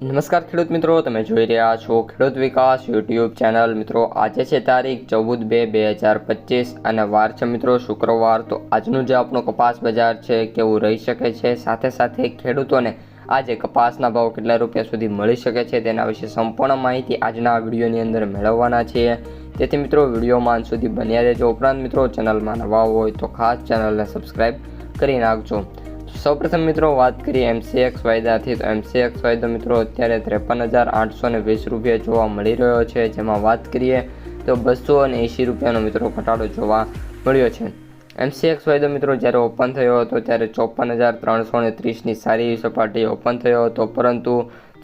નમસ્કાર ખેડૂત મિત્રો, તમે જોઈ રહ્યા છો ખેડૂત વિકાસ યુટ્યુબ ચેનલ. મિત્રો, આજે છે તારીખ ચૌદ બે બે હજાર પચીસ અને વાર છે મિત્રો શુક્રવાર. તો આજનું જે આપણો કપાસ બજાર છે, કેવું રહી શકે છે? સાથે સાથે ખેડૂતોને આજે કપાસના ભાવ કેટલા રૂપિયા સુધી મળી શકે છે તેના વિશે સંપૂર્ણ માહિતી આજના વિડીયોની અંદર મેળવવાના છીએ. તેથી મિત્રો વિડીયોમાં સુધી બન્યા રહેજો. ઉપરાંત મિત્રો, ચેનલમાં નવા હોય તો ખાસ ચેનલને સબસ્ક્રાઈબ કરી નાખજો. સૌપ્રથમ મિત્રો વાત કરીએ એમસીએક્સ વાયદાથી. તો એમસીએક્સ વાયદો મિત્રો અત્યારે ત્રેપન હજાર આઠસો ને વીસ રૂપિયા જોવા મળી રહ્યો છે. જેમાં વાત કરીએ તો બસો અને એંશી રૂપિયાનો મિત્રો ઘટાડો જોવા મળ્યો છે. એમસીએક્સ વાયદો મિત્રો જ્યારે ઓપન થયો હતો ત્યારે ચોપન હજાર ત્રણસો ને ત્રીસની સારી સપાટી ઓપન થયો હતો. પરંતુ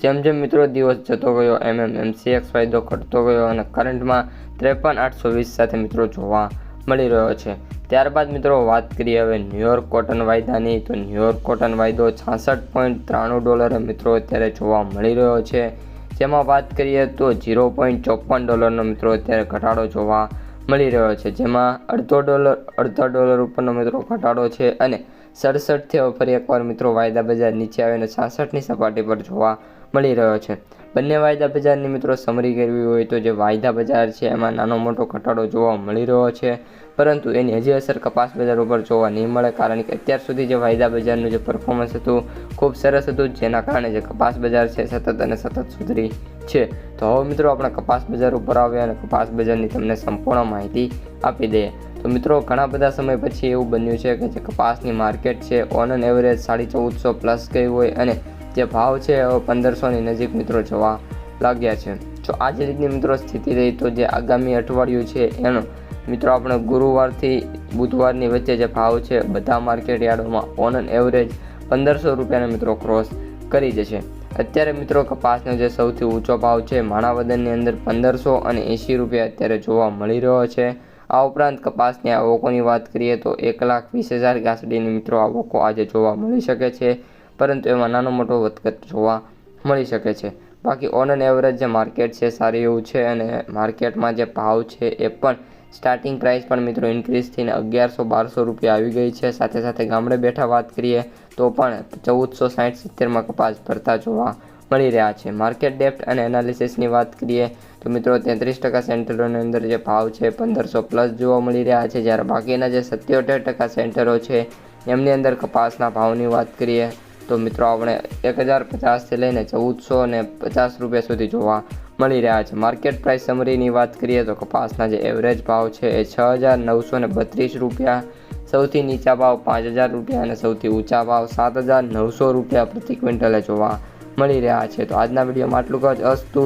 જેમ જેમ મિત્રો દિવસ જતો ગયો, એમ એમ એમસીએક્સ વાયદો ઘટતો ગયો અને કરંટમાં ત્રેપન આઠસો વીસ સાથે મિત્રો જોવા મળી રહ્યો છે. ત્યારબાદ મિત્રો વાત કરીએ હવે ન્યુયોર્ક કોટન વાયદાની. તો ન્યુયોર્ક કોટન વાયદો છાસઠ પોઈન્ટ ત્રાણું ડોલરે મિત્રો અત્યારે જોવા મળી રહ્યો છે. જેમાં વાત કરીએ તો ઝીરો પોઈન્ટ ચોપન ડોલરનો મિત્રો અત્યારે ઘટાડો જોવા મળી રહ્યો છે. જેમાં અડધો ડોલર અડધા ડોલર ઉપરનો મિત્રો ઘટાડો છે અને સડસઠથી હવે ફરી એકવાર મિત્રો વાયદા બજાર નીચે આવીને છાસઠની સપાટી પર જોવા મળી રહ્યો છે. બંને વાયદા બજારની મિત્રો સમરી કરવી હોય તો જે વાયદા બજાર છે એમાં નાનો મોટો ઘટાડો જોવા મળી રહ્યો છે. પરંતુ એની હજી અસર કપાસ બજાર ઉપર જોવા નહીં મળે કારણ કે અત્યાર સુધી જે વાયદા બજારનું જે પરફોર્મન્સ હતું ખૂબ સરસ હતું, જેના કારણે જે કપાસ બજાર છે સતત અને સતત સુધરી છે. તો હવે મિત્રો આપણે કપાસ બજાર ઉપર આવ્યા અને કપાસ બજારની તમને સંપૂર્ણ માહિતી આપી દઈએ. તો મિત્રો, ઘણા બધા સમય પછી એવું બન્યું છે કે જે કપાસની માર્કેટ છે ઓન એન એવરેજ સાડી ચૌદસો પ્લસ ગઈ હોય અને જે ભાવ છે પંદરસોની નજીક મિત્રો જોવા લાગ્યા છે. જો આ રીતની મિત્રો સ્થિતિ રહી તો જે આગામી અઠવાડિયું છે એનો મિત્રો આપણે ગુરુવારથી બુધવારની વચ્ચે જે ભાવ છે બધા માર્કેટ યાર્ડોમાં ઓન એન એવરેજ પંદરસો રૂપિયાના મિત્રો ક્રોસ કરી જશે. અત્યારે મિત્રો કપાસનો જે સૌથી ઊંચો ભાવ છે, માણાવદનની અંદર પંદરસો અને એંશી રૂપિયા અત્યારે જોવા મળી રહ્યો છે. આ ઉપરાંત કપાસની આવકોની વાત કરીએ તો એક લાખ વીસ હજાર ગાંસડીની મિત્રો આવકો આજે જોવા મળી શકે છે, પરંતુ એમાં નાનો મોટો વધઘટ જોવા મળી શકે છે. બાકી ઓન એન એવરેજ જે માર્કેટ છે સારી એવું છે અને માર્કેટમાં જે ભાવ છે એ પણ સ્ટાર્ટિંગ પ્રાઇસ પણ મિત્રો ઇન્ક્રીઝ થઈને અગિયારસો બારસો રૂપિયા આવી ગઈ છે. સાથે સાથે ગામડે બેઠા વાત કરીએ તો પણ ચૌદસો સાઠ સિત્તેરમાં કપાસ ભરતા જોવા મળી રહ્યા છે. માર્કેટ ડેપ્ટ અને એનાલિસિસની વાત કરીએ તો મિત્રો તેત્રીસ ટકા સેન્ટરોની અંદર જે ભાવ છે પંદરસો પ્લસ જોવા મળી રહ્યા છે. જ્યારે બાકીના જે સત્યોતેર ટકા સેન્ટરો છે, એમની અંદર કપાસના ભાવની વાત કરીએ તો મિત્રો આપણે એક હજાર પચાસથી લઈને ચૌદસો ને પચાસ રૂપિયા સુધી જોવા મળી રહ્યા છે. માર્કેટ પ્રાઇસ સમરીની વાત કરીએ તો કપાસના જે એવરેજ ભાવ છે એ છ હજાર નવસો ને બત્રીસ રૂપિયા, સૌથી નીચા ભાવ પાંચ હજાર રૂપિયા અને સૌથી ઊંચા ભાવ સાત હજાર નવસો રૂપિયા પ્રતિ ક્વિન્ટલે જોવા મળી રહ્યા છે. તો આજના વિડીયોમાં આટલું જ. અસ્તુ